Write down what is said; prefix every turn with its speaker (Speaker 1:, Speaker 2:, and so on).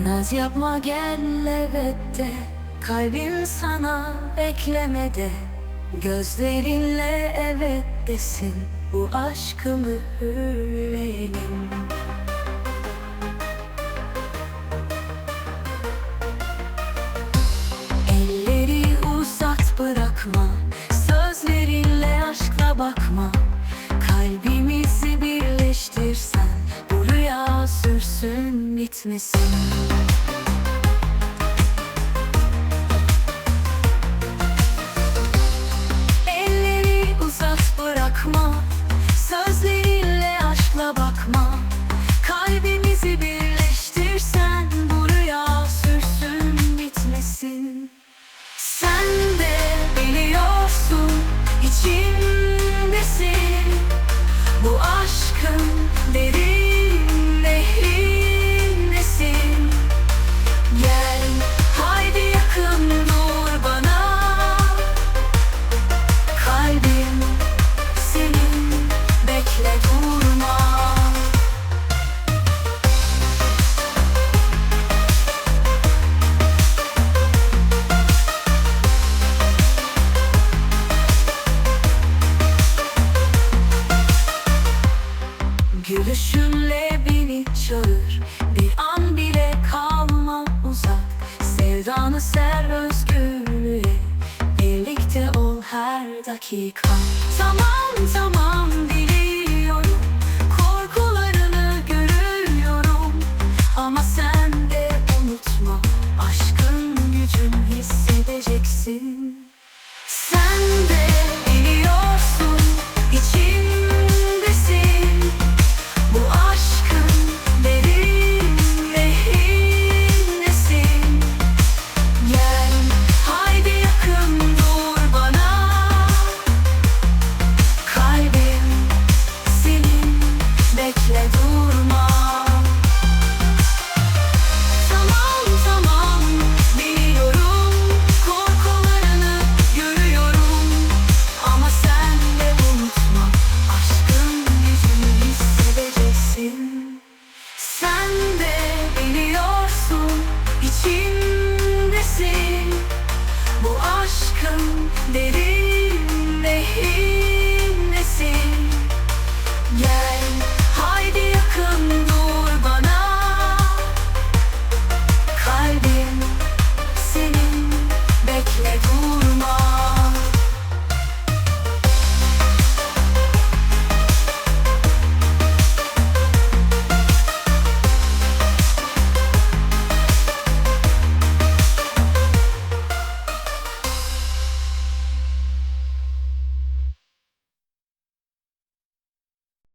Speaker 1: Naz yapma gel evet de Kalbim sana beklemede. Gözlerinle evet desin Bu aşkımı hürleyelim bitmesin Gülüşünle beni çağır. Bir an bile kalma uzak. Sevdanı ser özgürlüğe. Birlikte ol her dakika. Tamam tamam biliyorum. Korkularını görüyorum. Ama sen de unutma. Aşkın gücünü hissedeceksin. Sen de bekle durma. Biliyorum. Korkularını görüyorum. Ama sen de unutma aşkın gücünü hissedeceksin. Sen de biliyorsun içimdesin. Bu aşkın derin